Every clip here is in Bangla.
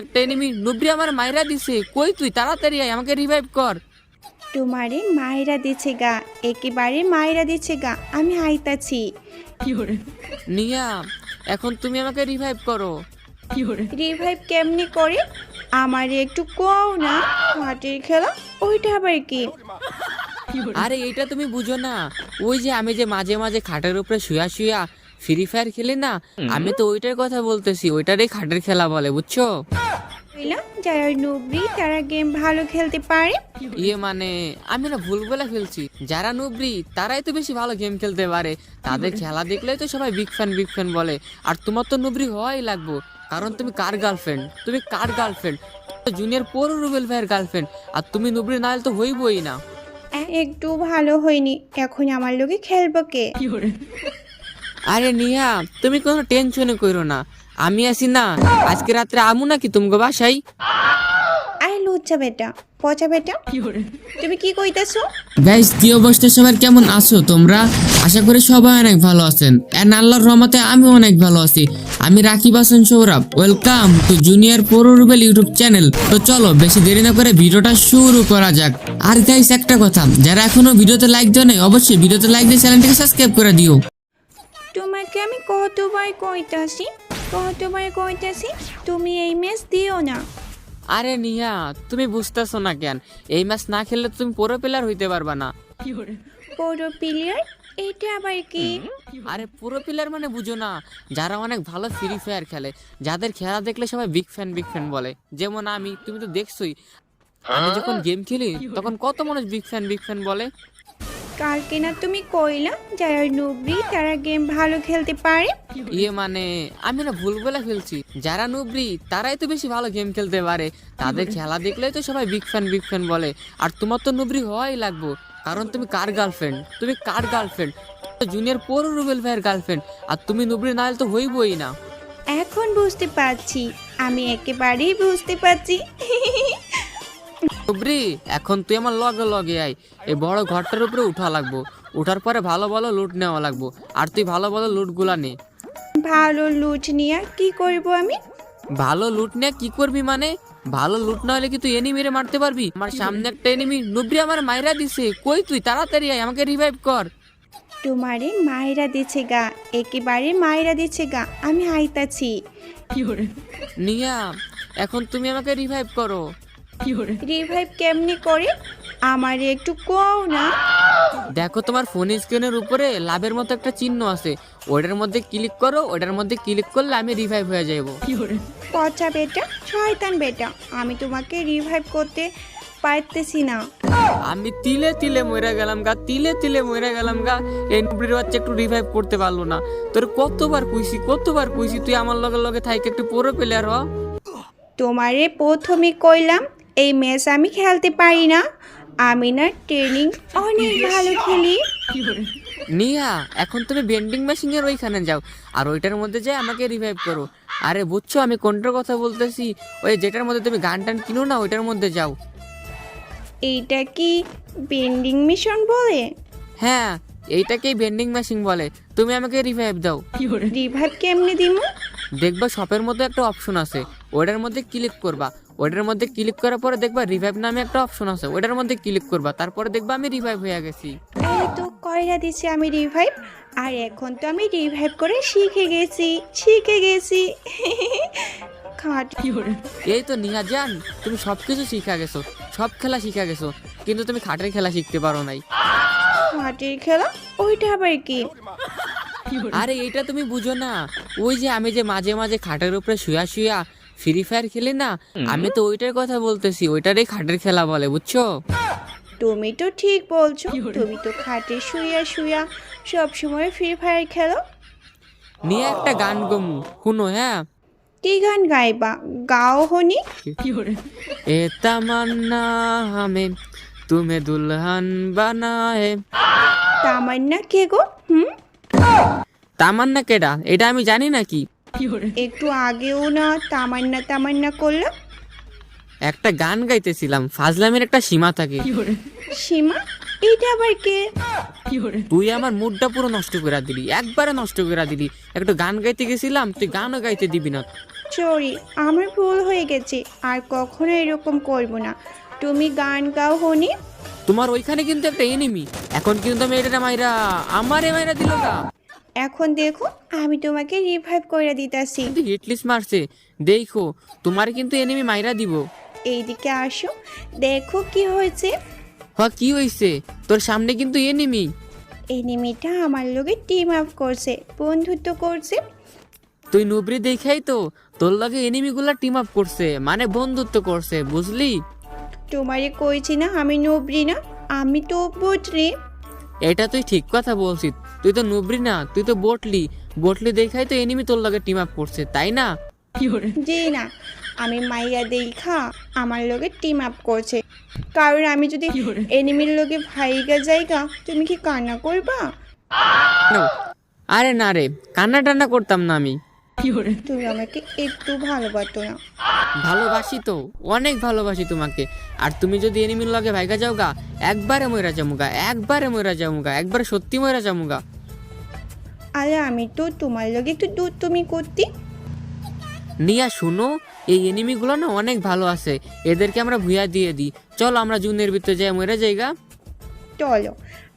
একটা এনিমি নুবরি আমার মাইরা দিছে। কই তুই? তাড়াতাড়ি আয় আমাকে রিভাইভ কর। তোমারে মায়েরা দিচ্ছে গা একেবারে মায়েরা দিচ্ছে গা আমি আইতাছি নিয়া এখন তুমি আমাকে রিভাইভ করো। রিভাইভ কেমনি করে? আমারে একটু কও না মাটির খেলা ওইটা আবার কি? আরে এইটা তুমি বুঝো না। ওই যে আমি যে মাঝে মাঝে খাটের উপরে শুয়া শুয়া ফ্রি ফায়ার খেলে না? আমি তো ওইটার কথা বলতেছি ওইটারই খাটের খেলা বলে বুঝছ? যারা নুবরি তারা গেম ভালো খেলতে পারে। ইয়ে মানে আমি না ভুল বলে ফেলছি যারা নুবরি তারাই তো বেশি ভালো গেম খেলতে পারে। তাদের খেলা দেখলেই তো সবাই বিগ ফ্যান বিগ ফ্যান বলে। আর তোমার তো নুবরি হওয়াই লাগবো। কারণ তুমি কার গার্লফ্রেন্ড তুমি কার গার্লফ্রেন্ড জুনিয়র পরো রুবেল ভাইয়ের গার্লফ্রেন্ড আর তুমি নুবরি না হলে তো হইবই না। একটু ভালো হয়নি। এখন আমার লোকে খেলব কে? আরে নিহা তুমি কোনো টেনশনে করো না। আমি আছি না। আজকে রাত্রে আমু নাকি তুমগো বাসাই আরে লুচ্চা বেটা পচা বেটা। তুমি কি কইতেছো? গাইস কি অবস্থা সবার কেমন আছো তোমরা? আশা করি সবাই অনেক ভালো আছেন। এন্ড আল্লাহর রহমতে আমি অনেক ভালো আছি। আমি Rakib Hasan Sourav. Welcome to junior pro Rubel YouTube channel তো চলো বেশি দেরি না করে ভিডিওটা শুরু করা যাক। আর গাইস একটা কথা যারা এখনও ভিডিওতে লাইক দেয় নাই অবশ্যই ভিডিওতে লাইক দিয়ে চ্যানেলটাকে সাবস্ক্রাইব করে দিও। তোমাকে আমি কতবার কইতাছি কতবার কইতাছি তুমি এই ম্যাচ দিও না। আরে নিহা তুমি বুঝতেছো না কেন এই ম্যাচ না খেললে তুমি পুরো প্লেয়ার হইতে পারবা না। বড় প্লেয়ার এটা আবার কি? আরে পুরো প্লেয়ার মানে বুঝো না যারা অনেক ভালো ফ্রি ফায়ার খেলে যাদের খেলা দেখলে সবাই বিগ ফ্যান বিগ ফ্যান বলে। যেমন আমি তুমি তো দেখছোই আমি যখন গেম খেলি তখন কত মানুষ বিগ ফ্যান বিগ ফ্যান বলে? কালকে না তুমি কইলা যারা নুবরি তারা গেম ভালো খেলতে পারে। ইয়ে মানে আমি না ভুল বলে ফেলছি যারা নুবরি তারাই তো বেশি ভালো গেম খেলতে পারে। তাদের খেলা দেখলেই তো সবাই বিগ ফ্যান বিগ ফ্যান বলে। আর তোমার তো নুবরি হওয়াই লাগবো। কারণ তুমি কার গার্লফ্রেন্ড তুমি কার গার্লফ্রেন্ড জুনিয়র পরো রুবেল ভাইয়ের গার্লফ্রেন্ড আর তুমি নুবরি না হলে তো হইবই না। এখন বুঝতে পারছি। আমি একেবারেই বুঝতে পারছি। বুবরি এখন তুই আমার লগে লগে আয়। এই বড় ঘরটার উপরে উঠা লাগবো। উঠার পরে ভালো ভালো লুট নেওয়া লাগবো। আর তুই ভালো ভালো লুটগুলা নে। ভালো লুট নিয়ে কি করব আমি? ভালো লুট নিয়ে কি করবি মানে? ভালো লুট না হলে কি তুই এনিমিরে মারতে পারবি? আমার সামনে একটা এনিমি নুবরি আমার মাইরা দিছে। কই তুই? তাড়াতাড়ি আয় আমাকে রিভাইভ কর। তোমারে মায়েরা দিচ্ছে গা একেবারে মায়েরা দিচ্ছে গা আমি আইতাছি নিয়া এখন তুমি আমাকে রিভাইভ করো। রিভাইভ কেমনি করে? আমারে একটু কও না। দেখো তোমার ফোন স্ক্রিনের উপরে লাভের মতো একটা চিহ্ন আছে। ওটার মধ্যে ক্লিক করো ওটার মধ্যে ক্লিক করলে আমি রিভাইভ হয়ে যাব। পচা বেটা শয়তান বেটা আমি তোমাকে রিভাইভ করতে পারতেছি না। আমি তিলে তিলে মরে গেলাম গা তিলে তিলে মরে গেলাম গা। এই নুবরির বাচ্চা একটু রিভাইভ করতে পারল না। তোর কতবার কইছি কতবার কইছি তুই আমার লগে লগে থাইকে একটু পুরো প্লেয়ার হ তোমারে প্রথমে কইলাম এই ম্যাচ আমি খেলতে পারি না। আমি না ট্রেনিং অনেক ভালো খেলি। নিয়া এখন তুমি বেন্ডিং মেশিন এর ওইখানে যাও। আর ওইটার মধ্যে যাই আমাকে রিভাইভ করো। আরে বুঝছ আমি কোনটার কথা বলতেছি? ওই যেটার মধ্যে তুমি গান টান কিনো না ওইটার মধ্যে যাও। এইটা কি বেন্ডিং মিশন বলে? হ্যাঁ এইটাকেই বেন্ডিং মেশিন বলে। তুমি আমাকে রিভাইভ দাও। রিভাইভ কেমনি দিমু? দেখবা শপের মধ্যে একটা অপশন আছে। ওটার মধ্যে ক্লিক করবা। ওটার মধ্যে ক্লিক করার পরে দেখবা রিভাইভ নামে একটা অপশন আছে। ওটার মধ্যে ক্লিক করবা তারপরে দেখবা আমি রিভাইভ হয়ে গেছি। এই তো কয়রা দিছি আমি রিভাইভ আর এখন তো আমি রিভাইভ করে শিখে গেছি শিখে গেছি। খাট। এই তো নিহা জান তুমি সব কিছু শিখা গেছো সব খেলা শিখা গেছো কিন্তু তুমি খাটের খেলা শিখতে পারো নাই। খাটের খেলা? ওইটা আবার কি? আরে এইটা তুমি বুঝো না ওই যে আমি যে মাঝে মাঝে খাটের উপরে শুয়া শুয়া ফ্রি ফায়ার খেলি না? আমি তো ওইটার কথা বলতেছি ওইটারই খাটের খেলা বলে বুঝছ? তুমি তো ঠিক বলছো তুমি তো খাটে শুয়া শুয়া সব সময় ফ্রি ফায়ার খেলো। নিয়ে একটা গান গমু শুনো হ্যাঁ? কি গান গাইবা? গাও হনি। এ তামান্না হামে তুমি দুলহান বানায়ে তামান্না কে গো? হুম? তামান্না কেডা? এটা আমি জানি নাকি? একটু আগেও না তামান্না তামান্না করল। একটা গান গাইতেছিলাম ফাজলামের একটা সীমা থাকে। সীমা? এটা আবার কে? তুই আমার মুডটা পুরো নষ্ট করে দিলি একবারে নষ্ট করে দিলি। একটু গান গাইতে গেছিলাম তুই গানও গাইতে দিবি না। সরি আমার ভুল হয়ে গেছে আর কখনো এরকম করব না। তুমি গান গাও হনি। তোমার ওইখানে কিন্তু একটা এনিমি এখন কিন্তু আমি এটা মাইরা আমারে মাইরা দিল না। এখন দেখো আমি তোমাকে রিভাইভ করে দিতেছি। কিন্তু হিটলিস্ট মারছে। দেখো তোমার কিন্তু এনিমি মাইরা দিব। এইদিকে আসো দেখো কি হয়েছে। হ কি হইছে? তোর সামনে কিন্তু এনিমি এনিমিটা আমার লগে টিম আপ করছে বন্ধুত্ব করছে। তুই নুবরি দেখাই তো তোর লগে এনিমিগুলা টিম আপ করছে মানে বন্ধুত্ব করছে বুঝলি? তোমারে কইছি না আমি নবরি না আমি তো বটরি এটা তুই ঠিক কথা বলছিস। তুই তো নুবরি না তুই তো বটলি। বটলি দেখাই তো এনিমি তোর লগে টিম আপ করছে তাই না? জি না আমি মাইয়া দেখা আমার লগে টিম আপ করছে। কারণ আমি যদি এনিমির লগে ভাইগা যাইগা তুমি কি কান্না করবা. আরে না রে কান্না টান্না করতাম না আমি। তুমি আমাকে একটু ভালোবাসো না। ভালোবাসি তো অনেক ভালোবাসি তোমাকে। আর তুমি যদি এনিমির লগে ভাইগা যাও গা একবারে ময়রা যামুগা একবারে ময়রা যামুগা একবারে সত্যি ময়রা যামুগা আরে আমি তো তোমার লগে একটু দূর তুমি করতি। নিয়া শুনো এই এনিমিগুলো না অনেক ভালো আছে এদেরকে আমরা ভুয়া দিয়ে দিই। চলো আমরা জুনের ভিতরে যাই মরে যাইগা চলো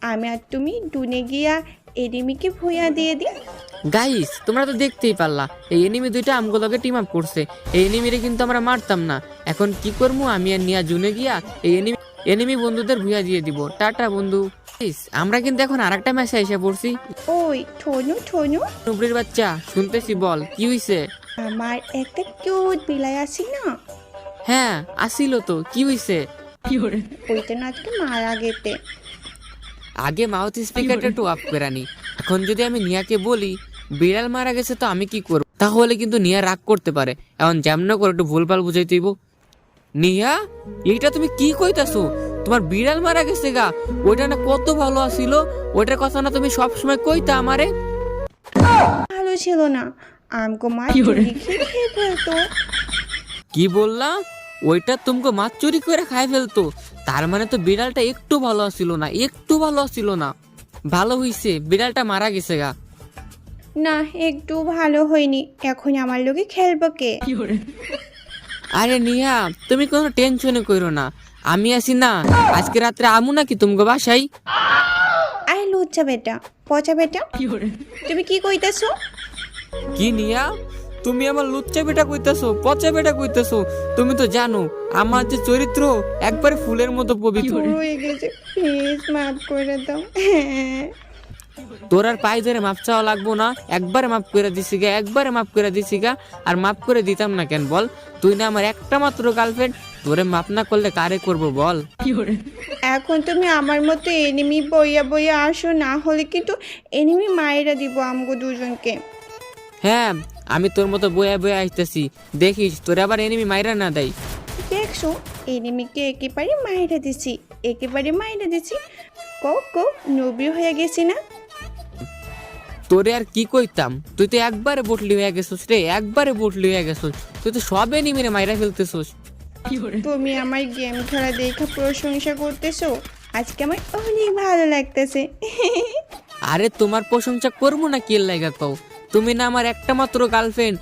আমি আর তুমি ডুনে গিয়া এনিমিকে ভুইয়া দিয়ে দিই। গাইস তোমরা তো দেখতেই পারলা এই এনিমি দুইটা আমগুলোকে টিম আপ করছে। এই এনিমিরে কিন্তু আমরা মারতাম না। এখন কি করব আমি আর নিয়া জুনে গিয়া এই এনিমি এনিমি বন্ধুদের ভুয়া দিয়ে দিব। টাটা বন্ধু। আমরা কিন্তু এখন আরেকটা ম্যাচে এসে পড়ছি। ওই ঠনু ঠনু। নুবরির বাচ্চা শুনতেছি বল কি হইছে? আমার একটা কিউট বিলাই আছি না? হ্যাঁ আসিল তো কি হইছে? কি ওইটা না আজকে মারা গেতে আগে মাউথ স্পিকারটা একটু অফ করে নি। এখন যদি আমি নিয়াকে বলি বিড়াল মারা গেছে তো আমি কি করব? তাহলে কিন্তু নিয়া রাগ করতে পারে। এখন যেমন করে একটু ভুলভাল বুঝাই দিব। নিয়া এইটা তুমি কি কইতাছো? তোমার বিড়াল মারা গেছে গা। ওইটা না কত ভালো আছিল? ওইটার কথা না তুমি সব সময় কইতা আমারে? ভালো ছিল না। আমগো মা চুরি খেয়ে খেয়ে ফেলতো। কি বললা? ওইটা তুমকে মাছ চুরি করে খাই ফেলতো। তার মানে তো বিড়ালটা একটু ভালো আছিল না একটু ভালো আছিল না। ভালো হইছে বিড়ালটা মারা গেছে গা। না একটু ভালো হয়নি। এখন আমার লোকে খেলব কে? আরে নিহা তুমি কোনো টেনশনে করো না। আমি আছি না আজকে রাত্রে আমু নাকি তুমগো বাসাই আরে লুচ্চা বেটা পচা বেটা। তুমি কি কইতেছো? কি নিয়া? তুমি আমার লুচ্চা বেটা কইতাছো পচা বেটা কইতাছো। তুমি তো জানো আমার যে চরিত্র একবারে ফুলের মতো পবিত্র। হয়ে গেছে প্লিজ মাফ করে দাও। তোর আর পায়ে ধরে মাপ চাওয়া লাগবো না। একবারে মাপ করে দিছি গা একবারে মাপ করে দিছি গা। আর মাপ করে দিতাম না কেন বল? তুই না আমার একটা মাত্র গার্লফ্রেন্ড তোরে মাপ না করলে কারে করব বল? এখন তুমি আমার মতো এনিমি বইয়া বইয়া আসো না হলে কিন্তু এনিমি মায়েরা দিব আমগো দুজনকে। হ্যাঁ আমি তোর মতো বইয়া বয়া আসতেছি দেখিস তোর আবার এনিমি মাইরা না দেয়। দেখছ এনিমিকে একেবারে মায়েরা দিছি একেবারে মায়েরা দিছি। কো কো নবী হয়ে গেছি না? তোরে আর কি কইতাম? তুই তো একবারে বটলি হয়ে গেছিস রে একবারে বটলি হয়ে গেছিস। তুই তো সবে নিমিরে মাইরা ফেলতেছিস। তুমি আমার গেম খেলা দেখে প্রশংসা করতেছো? আজকে আমার অনেক ভালো লাগতেছে। আরে তোমার প্রশংসা করব না কি লাগা কও? তুমি না আমার একটা মাত্র গার্লফ্রেন্ড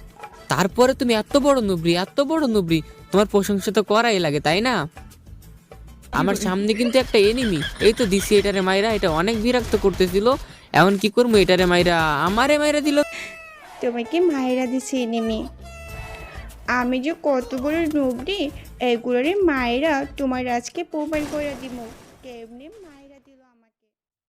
তারপরে তুমি এত বড় নুবরি এত বড় নুবরি তোমার প্রশংসা তো করাই লাগে তাই না? আমার সামনে কিন্তু একটা এনিমি এই তো দিছি এটারে মাইরা এটা অনেক বিরক্ত করতেছিল। এখন কি করব? এটারে মাইরা, আমারে মাইরা দিল। তোমাকে মায়েরা দিছে, নিমি। আমি যে কতগুলো বড় নবরি, এগুলোরে মায়েরা তোমার আজকে প্রমাণ করে দিব কেমনি